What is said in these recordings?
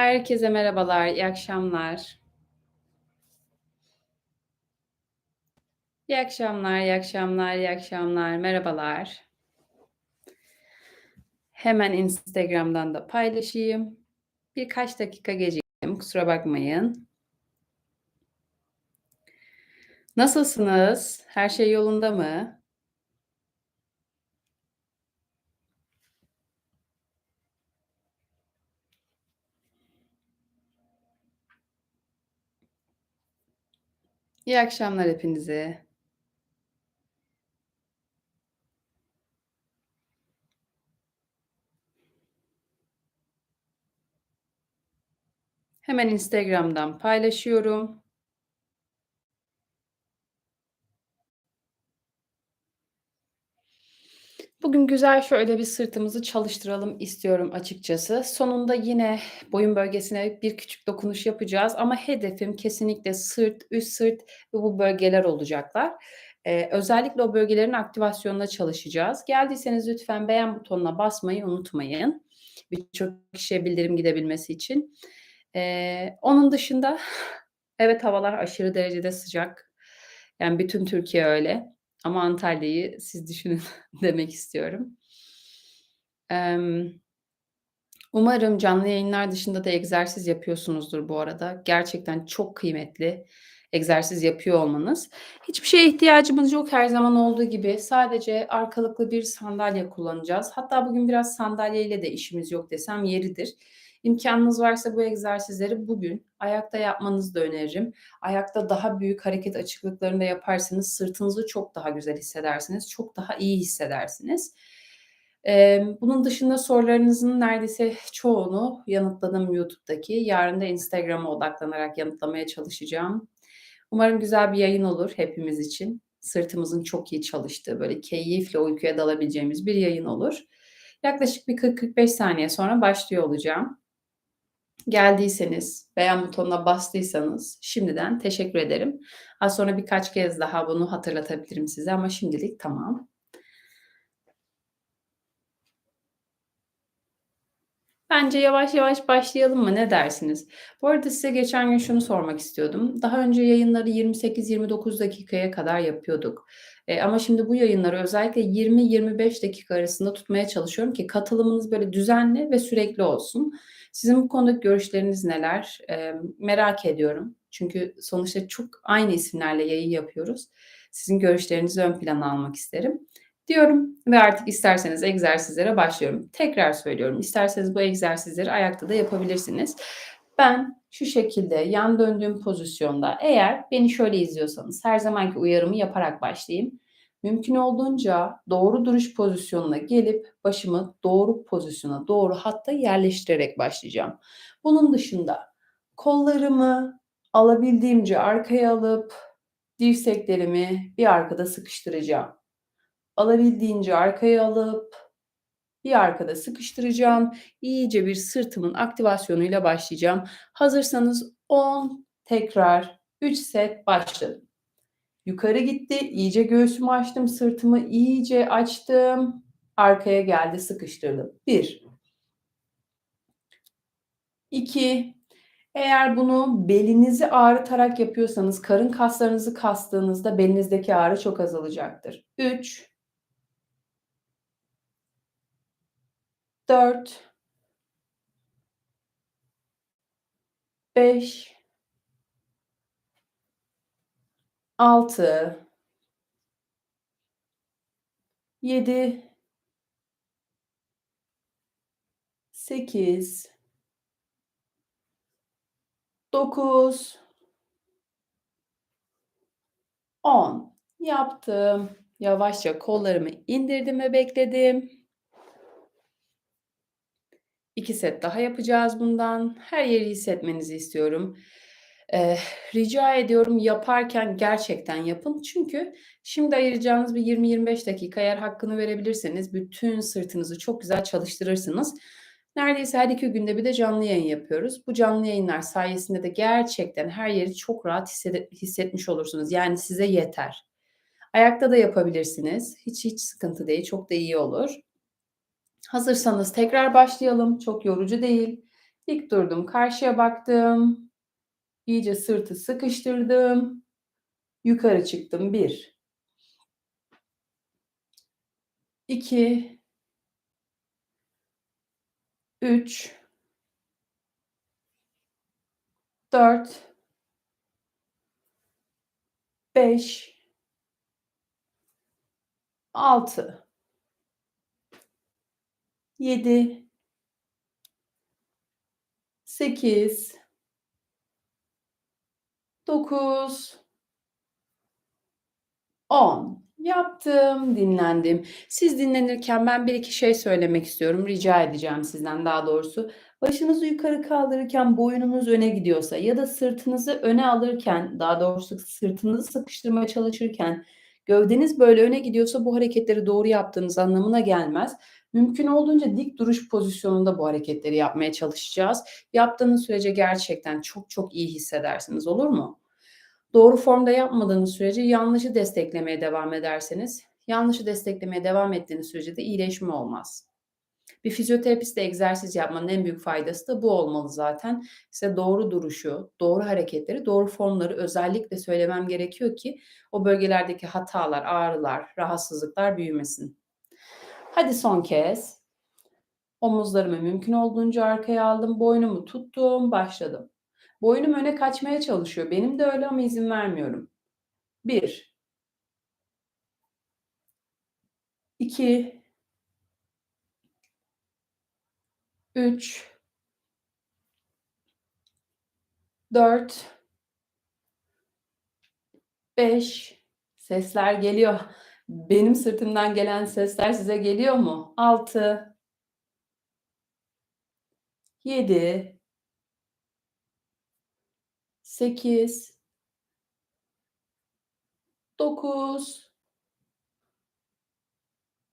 Herkese merhabalar, iyi akşamlar. İyi akşamlar, iyi akşamlar, iyi akşamlar, merhabalar. Hemen Instagram'dan da paylaşayım. Birkaç dakika geciktim, kusura bakmayın. Nasılsınız? Her şey yolunda mı? İyi akşamlar hepinize. Hemen Instagram'dan paylaşıyorum. Bugün güzel şöyle bir sırtımızı çalıştıralım istiyorum açıkçası. Sonunda yine boyun bölgesine bir küçük dokunuş yapacağız ama hedefim kesinlikle sırt, üst sırt ve bu bölgeler olacaklar. Eee, özellikle o bölgelerin aktivasyonuna çalışacağız. Geldiyseniz lütfen beğen butonuna basmayı unutmayın. Birçok kişiye bildirim gidebilmesi için. Eee, onun dışında evet havalar aşırı derecede sıcak. Yani bütün Türkiye öyle ama Antalya'yı siz düşünün demek istiyorum. Umarım canlı yayınlar dışında da egzersiz yapıyorsunuzdur bu arada. Gerçekten çok kıymetli egzersiz yapıyor olmanız. Hiçbir şeye ihtiyacımız yok her zaman olduğu gibi. Sadece arkalıklı bir sandalye kullanacağız. Hatta bugün biraz sandalyeyle de işimiz yok desem yeridir. İmkânınız varsa bu egzersizleri bugün ayakta yapmanızı da öneririm. Ayakta daha büyük hareket açıklıklarında yaparsanız sırtınızı çok daha güzel hissedersiniz. Çok daha iyi hissedersiniz. Emm, bunun dışında sorularınızın neredeyse çoğunu yanıtladım YouTube'daki. Yarın da Instagram'a odaklanarak yanıtlamaya çalışacağım. Umarım güzel bir yayın olur hepimiz için. Sırtımızın çok iyi çalıştığı, böyle keyifle uykuya dalabileceğimiz bir yayın olur. Yaklaşık bir 40-45 saniye sonra başlıyor olacağım. Geldiyseniz, beğen butonuna bastıysanız şimdiden teşekkür ederim. Az sonra birkaç kez daha bunu hatırlatabilirim size ama şimdilik tamam. Bence yavaş yavaş başlayalım mı? Ne dersiniz? Bu arada size geçen gün şunu sormak istiyordum. Daha önce yayınları 28-29 dakikaya kadar yapıyorduk. Eee, ama şimdi bu yayınları özellikle 20-25 dakika arasında tutmaya çalışıyorum ki katılımınız böyle düzenli ve sürekli olsun. Sizin bu konudaki görüşleriniz neler? Emm, merak ediyorum. Çünkü sonuçta çok aynı isimlerle yayın yapıyoruz. Sizin görüşlerinizi ön plana almak isterim diyorum ve artık isterseniz egzersizlere başlıyorum. Tekrar söylüyorum, isterseniz bu egzersizleri ayakta da yapabilirsiniz. Ben şu şekilde yan döndüğüm pozisyonda eğer beni şöyle izliyorsanız her zamanki uyarımı yaparak başlayayım. Mümkün olduğunca doğru duruş pozisyonuna gelip başımı doğru pozisyona, doğru hatta yerleştirerek başlayacağım. Bunun dışında kollarımı alabildiğimce arkaya alıp dirseklerimi bir arkada sıkıştıracağım. Alabildiğince arkaya alıp bir arkada sıkıştıracağım. İyice bir sırtımın aktivasyonuyla başlayacağım. Hazırsanız 10 tekrar 3 set başladım. Yukarı gitti. İyice göğsümü açtım. Sırtımı iyice açtım. Arkaya geldi sıkıştırdım. 1 2 Eğer bunu belinizi ağrıtarak yapıyorsanız, karın kaslarınızı kastığınızda belinizdeki ağrı çok azalacaktır. 3 4 5 6 7 8 9 10 yaptım. Yavaşça kollarımı indirdim ve bekledim. 2 set daha yapacağız bundan. Her yeri hissetmenizi istiyorum. Eee, rica ediyorum yaparken gerçekten yapın. Çünkü şimdi ayıracağınız bir 20-25 dakika eğer hakkını verebilirseniz bütün sırtınızı çok güzel çalıştırırsınız. Neredeyse her 2 günde bir de canlı yayın yapıyoruz. Bu canlı yayınlar sayesinde de gerçekten her yeri çok rahat hissetmiş olursunuz. Yani size yeter. Ayakta da yapabilirsiniz. Hiç hiç sıkıntı değil. Çok da iyi olur. Hazırsanız tekrar başlayalım. Çok yorucu değil. Dik durdum. Karşıya baktım. İyice sırtı sıkıştırdım. Yukarı çıktım. Bir. İki. Üç. Dört. Beş. Altı. Yedi. Sekiz. Dokuz. 10. Yaptım, dinlendim. Siz dinlenirken ben bir iki şey söylemek istiyorum. Rica edeceğim sizden daha doğrusu. Başınızı yukarı kaldırırken boynunuz öne gidiyorsa ya da sırtınızı öne alırken, daha doğrusu sırtınızı sıkıştırmaya çalışırken gövdeniz böyle öne gidiyorsa bu hareketleri doğru yaptığınız anlamına gelmez. Mümkün olduğunca dik duruş pozisyonunda bu hareketleri yapmaya çalışacağız. Yaptığınız sürece gerçekten çok çok iyi hissedersiniz olur mu? Doğru formda yapmadığınız sürece yanlışı desteklemeye devam ederseniz, yanlışı desteklemeye devam ettiğiniz sürece de iyileşme olmaz. Bir fizyoterapiste egzersiz yapmanın en büyük faydası da bu olmalı zaten. Size doğru duruşu, doğru hareketleri, doğru formları özellikle söylemem gerekiyor ki o bölgelerdeki hatalar, ağrılar, rahatsızlıklar büyümesin. Hadi son kez. Omuzlarımı mümkün olduğunca arkaya aldım, boynumu tuttum, başladım. Boynum öne kaçmaya çalışıyor. Benim de öyle ama izin vermiyorum. Bir. İki. Üç. Dört. Beş. Sesler geliyor. Benim sırtımdan gelen sesler size geliyor mu? Altı. Yedi. 8 9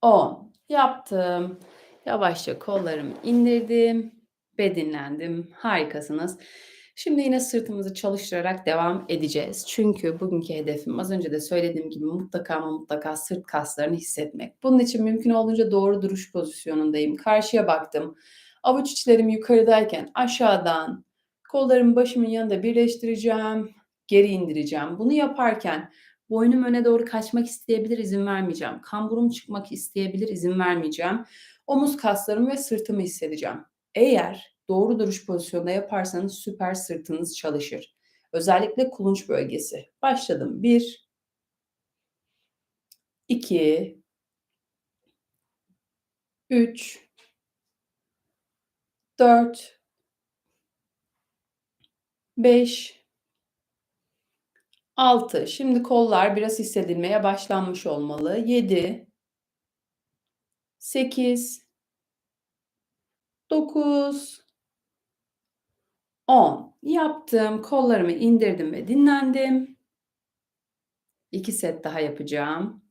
10 yaptım. Yavaşça kollarımı indirdim ve. Harikasınız. Şimdi yine sırtımızı çalıştırarak devam edeceğiz. Çünkü bugünkü hedefim az önce de söylediğim gibi mutlaka ama mutlaka sırt kaslarını hissetmek. Bunun için mümkün olduğunca doğru duruş pozisyonundayım. Karşıya baktım. Avuç içlerim yukarıdayken aşağıdan Kollarımı başımın yanında birleştireceğim, geri indireceğim. Bunu yaparken boynum öne doğru kaçmak isteyebilir, izin vermeyeceğim. Kamburum çıkmak isteyebilir, izin vermeyeceğim. Omuz kaslarımı ve sırtımı hissedeceğim. Eğer doğru duruş pozisyonunda yaparsanız süper sırtınız çalışır. Özellikle kulunç bölgesi. Başladım. 1 2 3 4 5 6 Şimdi kollar biraz hissedilmeye başlanmış olmalı. 7 8 9 10 Yaptım. Kollarımı indirdim ve dinlendim. 2 set daha yapacağım.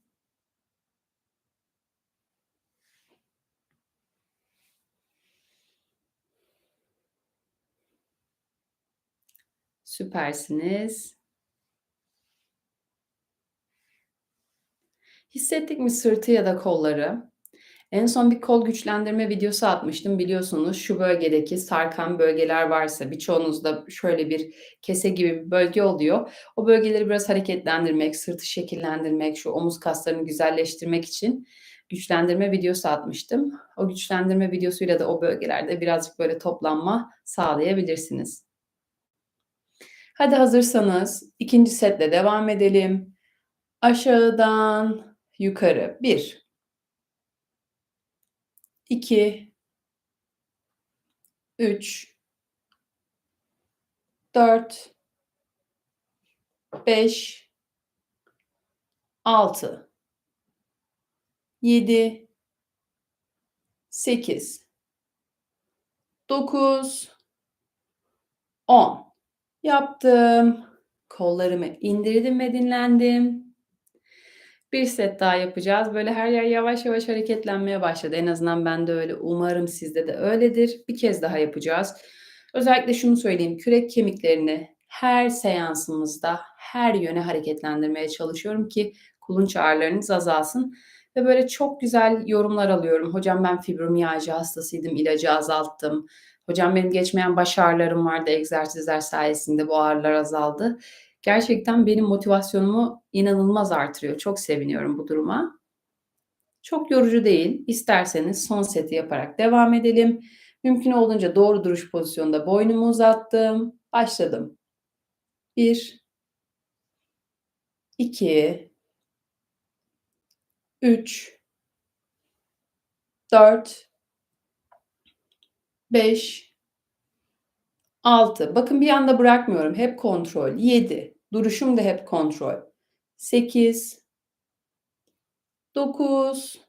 Süpersiniz. Hissettik mi sırtı ya da kolları? En son bir kol güçlendirme videosu atmıştım. Biliyorsunuz şu bölgedeki sarkan bölgeler varsa birçoğunuzda şöyle bir kese gibi bir bölge oluyor. O bölgeleri biraz hareketlendirmek, sırtı şekillendirmek, şu omuz kaslarını güzelleştirmek için güçlendirme videosu atmıştım. O güçlendirme videosuyla da o bölgelerde birazcık böyle toplanma sağlayabilirsiniz. Hadi hazırsanız ikinci setle devam edelim. Aşağıdan yukarı. Bir, iki, üç, dört, beş, altı, yedi, sekiz, dokuz, on. Yaptım. Kollarımı indirdim ve dinlendim. Bir set daha yapacağız. Böyle her yer yavaş yavaş hareketlenmeye başladı. En azından ben de öyle. Umarım sizde de öyledir. Bir kez daha yapacağız. Özellikle şunu söyleyeyim. Kürek kemiklerini her seansımızda her yöne hareketlendirmeye çalışıyorum ki kulunç ağrılarınız azalsın. Ve böyle çok güzel yorumlar alıyorum. Hocam ben fibromiyalji hastasıydım, ilacı azalttım. Hocam benim geçmeyen baş ağrılarım vardı egzersizler sayesinde bu ağrılar azaldı. Gerçekten benim motivasyonumu inanılmaz artırıyor. Çok seviniyorum bu duruma. Çok yorucu değil. İsterseniz son seti yaparak devam edelim. Mümkün olduğunca doğru duruş pozisyonunda boynumu uzattım. Başladım. 1 2 3 4 5 6 Bakın bir anda bırakmıyorum. Hep kontrol. 7 Duruşum da hep kontrol. 8 9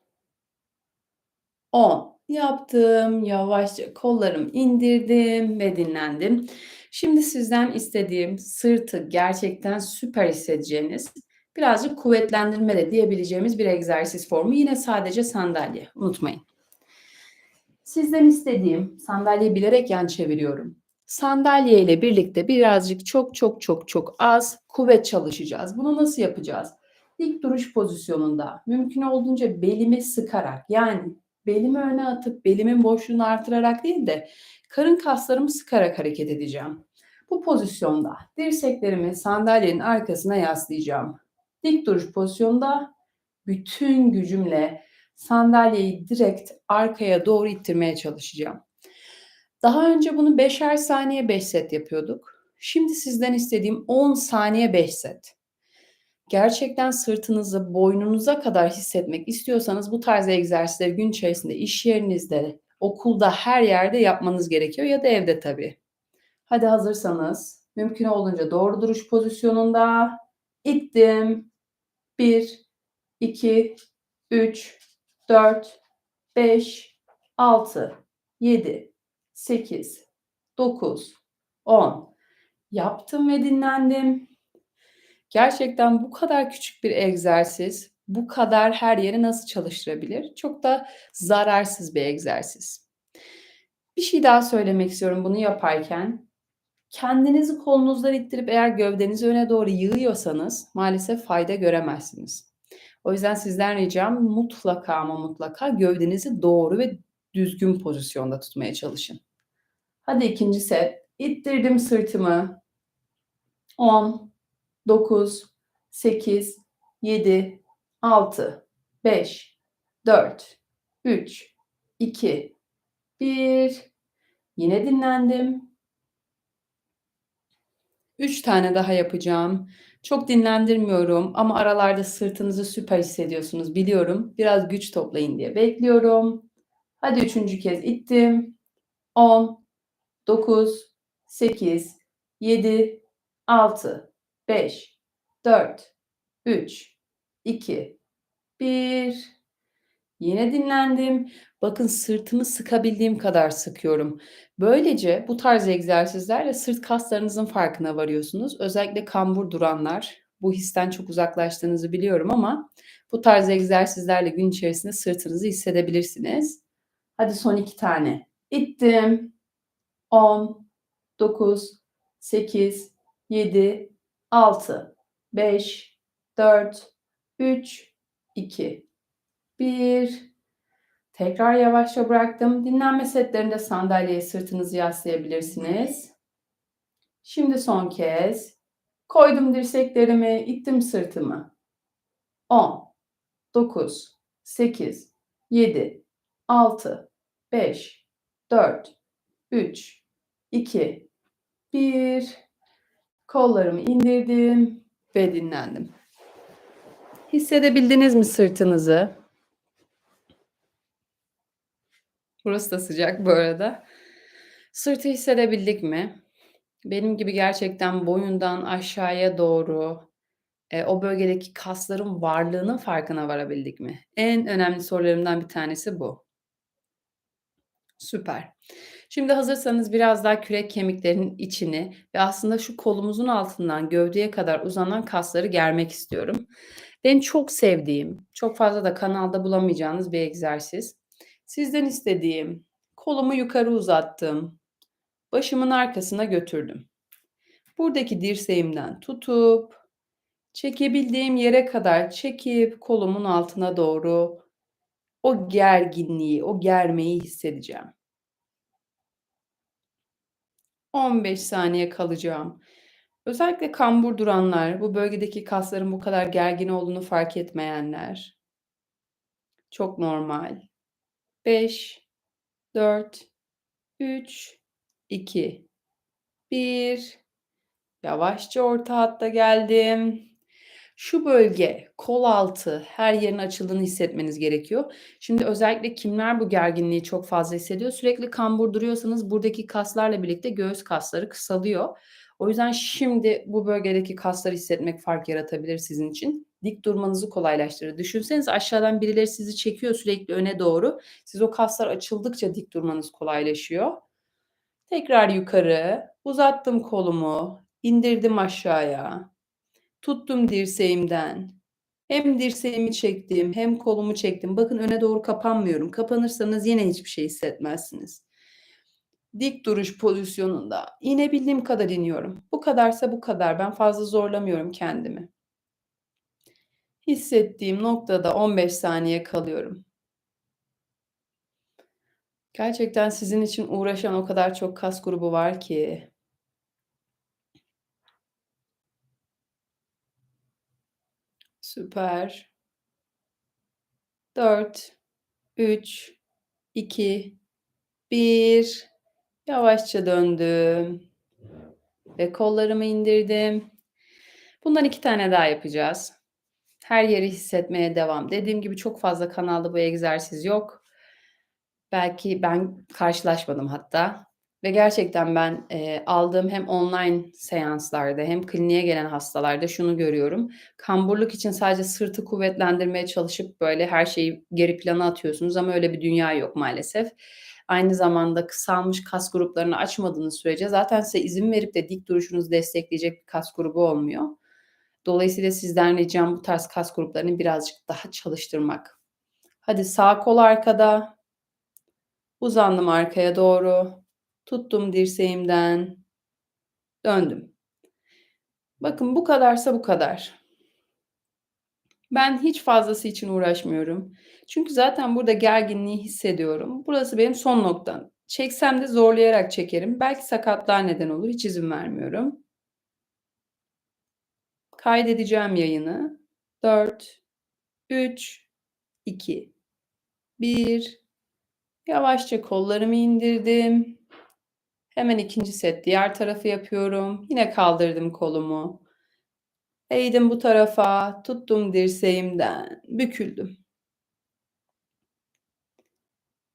10 Yaptım. Yavaşça kollarımı indirdim ve dinlendim. Şimdi sizden istediğim sırtı gerçekten süper hissedeceğiniz, birazcık kuvvetlendirme de diyebileceğimiz bir egzersiz formu. Yine sadece sandalye. Unutmayın. Sizden istediğim, sandalyeyi bilerek yan çeviriyorum. Sandalye ile birlikte birazcık çok çok çok çok az kuvvet çalışacağız. Bunu nasıl yapacağız? Dik duruş pozisyonunda mümkün olduğunca belimi sıkarak yani belimi öne atıp belimin boşluğunu artırarak değil de karın kaslarımı sıkarak hareket edeceğim. Bu pozisyonda dirseklerimi sandalyenin arkasına yaslayacağım. Dik duruş pozisyonda bütün gücümle sandalyeyi direkt arkaya doğru ittirmeye çalışacağım. Daha önce bunu 5'er saniye 5 set yapıyorduk. Şimdi sizden istediğim 10 saniye 5 set. Gerçekten sırtınızı boynunuza kadar hissetmek istiyorsanız bu tarz egzersizleri gün içerisinde iş yerinizde, okulda, her yerde yapmanız gerekiyor ya da evde tabii. Hadi hazırsanız mümkün olduğunca doğru duruş pozisyonunda ittim. 1 2 3 4 5 6 7 8 9 10 yaptım ve dinlendim. Gerçekten bu kadar küçük bir egzersiz bu kadar her yere nasıl çalıştırabilir? Çok da zararsız bir egzersiz. Bir şey daha söylemek istiyorum bunu yaparken. Kendinizi kolunuzdan ittirip eğer gövdenizi öne doğru yığıyorsanız maalesef fayda göremezsiniz. O yüzden sizden ricam mutlaka ama mutlaka gövdenizi doğru ve düzgün pozisyonda tutmaya çalışın. Hadi ikinci set. İttirdim sırtımı. 10, 9, 8, 7, 6, 5, 4, 3, 2, 1. Yine dinlendim. 3 tane daha yapacağım. Çok dinlendirmiyorum ama aralarda sırtınızı süper hissediyorsunuz biliyorum. Biraz güç toplayın diye bekliyorum. Hadi üçüncü kez ittim. 10, 9, 8, 7, 6, 5, 4, 3, 2, 1. Yine dinlendim. Bakın sırtımı sıkabildiğim kadar sıkıyorum. Böylece bu tarz egzersizlerle sırt kaslarınızın farkına varıyorsunuz. Özellikle kambur duranlar bu histen çok uzaklaştığınızı biliyorum ama bu tarz egzersizlerle gün içerisinde sırtınızı hissedebilirsiniz. Hadi son iki tane. İttim. 10, 9, 8, 7, 6, 5, 4, 3, 2, 1. Tekrar yavaşça bıraktım. Dinlenme setlerinde sandalyeye sırtınızı yaslayabilirsiniz. Şimdi son kez. Koydum dirseklerimi, ittim sırtımı. 10, 9, 8, 7, 6, 5, 4, 3, 2, 1. Kollarımı indirdim ve dinlendim. Hissedebildiniz mi sırtınızı? Burası da sıcak bu arada. Sırtı hissedebildik mi? Benim gibi gerçekten boyundan aşağıya doğru, eee, o bölgedeki kasların varlığının farkına varabildik mi? En önemli sorularımdan bir tanesi bu. Süper. Şimdi hazırsanız biraz daha kürek kemiklerinin içini ve aslında şu kolumuzun altından gövdeye kadar uzanan kasları germek istiyorum. Benim çok sevdiğim, çok fazla da kanalda bulamayacağınız bir egzersiz. Sizden istediğim, kolumu yukarı uzattım, başımın arkasına götürdüm. Buradaki dirseğimden tutup, çekebildiğim yere kadar çekip kolumun altına doğru o gerginliği, o germeyi hissedeceğim. 15 saniye kalacağım. Özellikle kambur duranlar, bu bölgedeki kasların bu kadar gergin olduğunu fark etmeyenler. Çok normal. 5, 4, 3, 2, 1. Yavaşça orta hatta geldim. Şu bölge, kol altı, her yerin açıldığını hissetmeniz gerekiyor. Şimdi özellikle kimler bu gerginliği çok fazla hissediyor? Sürekli kambur duruyorsanız buradaki kaslarla birlikte göğüs kasları kısalıyor. O yüzden şimdi bu bölgedeki kasları hissetmek fark yaratabilir sizin için. Dik durmanızı kolaylaştırır. Düşünsenize aşağıdan birileri sizi çekiyor sürekli öne doğru. Siz o kaslar açıldıkça dik durmanız kolaylaşıyor. Tekrar yukarı, uzattım kolumu, indirdim aşağıya. Tuttum dirseğimden. Hem dirseğimi çektim hem kolumu çektim. Bakın öne doğru kapanmıyorum. Kapanırsanız yine hiçbir şey hissetmezsiniz. Dik duruş pozisyonunda inebildiğim kadar iniyorum. Bu kadarsa bu kadar. Ben fazla zorlamıyorum kendimi. Hissettiğim noktada 15 saniye kalıyorum. Gerçekten sizin için uğraşan o kadar çok kas grubu var ki. Süper. 4, 3, 2, 1. Yavaşça döndüm. Ve kollarımı indirdim. Bundan 2 tane daha yapacağız. Her yeri hissetmeye devam. Dediğim gibi çok fazla kanalda bu egzersiz yok. Belki ben karşılaşmadım hatta. Ve gerçekten ben, eee, aldığım hem online seanslarda hem kliniğe gelen hastalarda şunu görüyorum. Kamburluk için sadece sırtı kuvvetlendirmeye çalışıp, böyle, her şeyi geri plana atıyorsunuz ama öyle bir dünya yok maalesef. Aynı zamanda kısalmış kas gruplarını açmadığınız sürece zaten size izin verip de dik duruşunuzu destekleyecek bir kas grubu olmuyor. Dolayısıyla sizden ricam bu tarz kas gruplarını birazcık daha çalıştırmak. Hadi sağ kol arkada. Uzandım arkaya doğru. Tuttum dirseğimden. Döndüm. Bakın bu kadarsa bu kadar. Ben hiç fazlası için uğraşmıyorum. Çünkü zaten burada gerginliği hissediyorum. Burası benim son noktam. Çeksem de zorlayarak çekerim. Belki sakatlığa neden olur. Hiç izin vermiyorum. Kaydedeceğim yayını. 4, 3, 2, 1. Yavaşça kollarımı indirdim. Hemen ikinci set diğer tarafı yapıyorum. Yine kaldırdım kolumu. Eğdim bu tarafa, tuttum dirseğimden, büküldüm.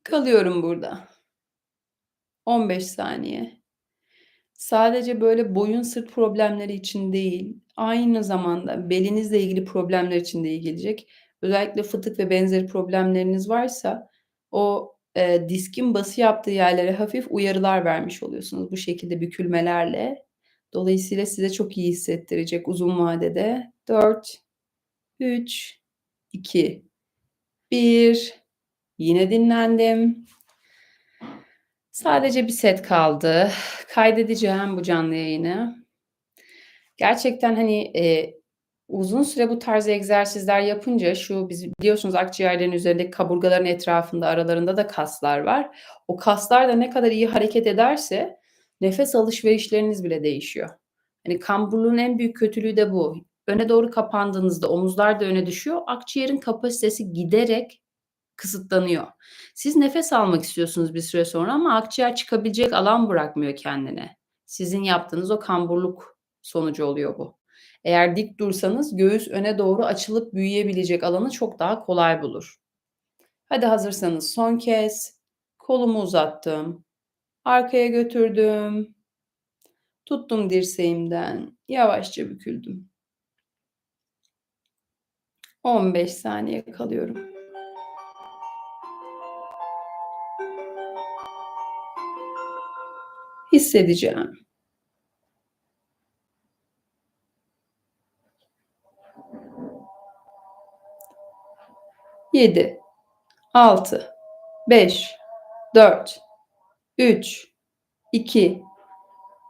Kalıyorum burada. 15 saniye. Sadece böyle boyun sırt problemleri için değil, aynı zamanda belinizle ilgili problemler için de iyi gelecek. Özellikle fıtık ve benzeri problemleriniz varsa o, eee, diskin bası yaptığı yerlere hafif uyarılar vermiş oluyorsunuz bu şekilde bükülmelerle. Dolayısıyla size çok iyi hissettirecek uzun vadede. 4, 3, 2, 1. Yine dinlendim. Sadece bir set kaldı. Kaydedeceğim bu canlı yayını. Gerçekten, hani, eee, uzun süre bu tarz egzersizler yapınca şu biz biliyorsunuz akciğerlerin üzerindeki kaburgaların etrafında, aralarında da kaslar var. O kaslar da ne kadar iyi hareket ederse nefes alışverişleriniz bile değişiyor. Hani, kamburluğun en büyük kötülüğü de bu. Öne doğru kapandığınızda omuzlar da öne düşüyor. Akciğerin kapasitesi giderek kısıtlanıyor. Siz nefes almak istiyorsunuz bir süre sonra ama akciğer çıkabilecek alan bırakmıyor kendine. Sizin yaptığınız o kamburluk sonucu oluyor bu. Eğer dik dursanız göğüs öne doğru açılıp büyüyebilecek alanı çok daha kolay bulur. Hadi hazırsanız son kez kolumu uzattım. Arkaya götürdüm. Tuttum dirseğimden. Yavaşça büküldüm. 15 saniye kalıyorum. Hissedeceğim. Yedi, altı, beş, dört, üç, iki,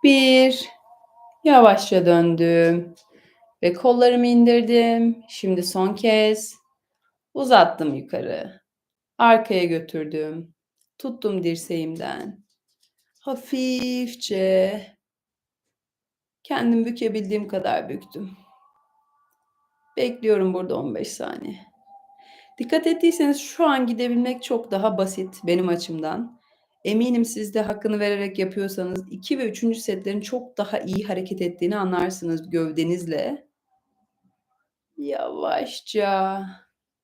bir. Yavaşça döndüm ve kollarımı indirdim. Şimdi son kez uzattım yukarı. Arkaya götürdüm. Tuttum dirseğimden. Hafifçe kendim bükebildiğim kadar büktüm. Bekliyorum burada 15 saniye. Dikkat ettiyseniz şu an gidebilmek çok daha basit benim açımdan. Eminim siz de hakkını vererek yapıyorsanız 2 ve 3. setlerin çok daha iyi hareket ettiğini anlarsınız gövdenizle. Yavaşça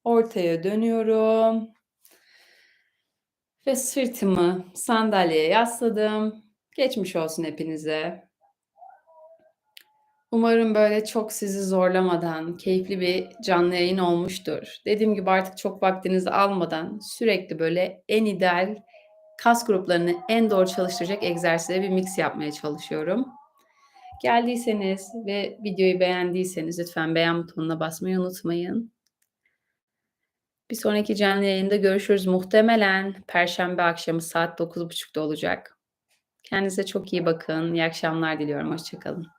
ortaya dönüyorum. Ve sırtımı sandalyeye yasladım. Geçmiş olsun hepinize. Umarım böyle çok sizi zorlamadan keyifli bir canlı yayın olmuştur. Dediğim gibi artık çok vaktinizi almadan sürekli böyle en ideal kas gruplarını en doğru çalıştıracak egzersizlere bir mix yapmaya çalışıyorum. Geldiyseniz ve videoyu beğendiyseniz lütfen beğen butonuna basmayı unutmayın. Bir sonraki canlı yayında görüşürüz. Muhtemelen perşembe akşamı saat 9.30'da olacak. Kendinize çok iyi bakın. İyi akşamlar diliyorum. Hoşça kalın.